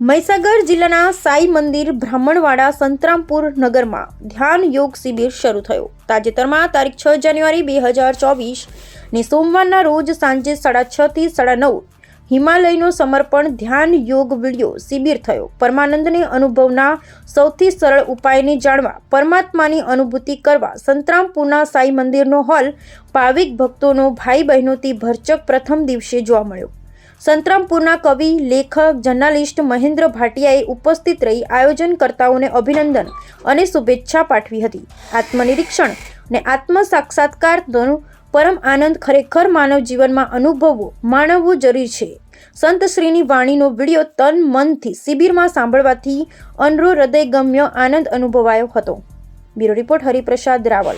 મહીસાગર જિલ્લાના સાઈ મંદિર બ્રાહ્મણવાડા સંતરામપુર નગરમાં ધ્યાન યોગ શિબિર શરૂ થયો. તાજેતરમાં તારીખ છ જાન્યુઆરી બે હજાર ચોવીસ ને સોમવારના રોજ સાંજે સાડા છ થી સાડા નવ હિમાલયનો સમર્પણ ધ્યાન યોગ વિડિયો શિબિર થયો. પરમાનંદને અનુભવના સૌથી સરળ ઉપાયને જાણવા પરમાત્માની અનુભૂતિ કરવા સંતરામપુરના સાઈ મંદિરનો હોલ ભાવિક ભક્તોનો ભાઈ બહેનોથી ભરચક પ્રથમ દિવસે જોવા મળ્યો. સંતરામપુરના કવિ, લેખક, જર્નાલિસ્ટ મહેન્દ્ર ભાટિયાએ ઉપસ્થિત રહી આયોજનકર્તાઓને અભિનંદન અને શુભેચ્છા પાઠવી હતી. આત્મનિરીક્ષણ અને આત્મ સાક્ષાત્કારનો પરમ આનંદ ખરેખર માનવ જીવનમાં અનુભવવો, માણવવું જરૂરી છે. સંત શ્રીની વાણીનો વીડિયો તન મનથી શિબિરમાં સાંભળવાથી અનરો હૃદયગમ્ય આનંદ અનુભવાયો હતો. Bureau report Hariprasad Raval.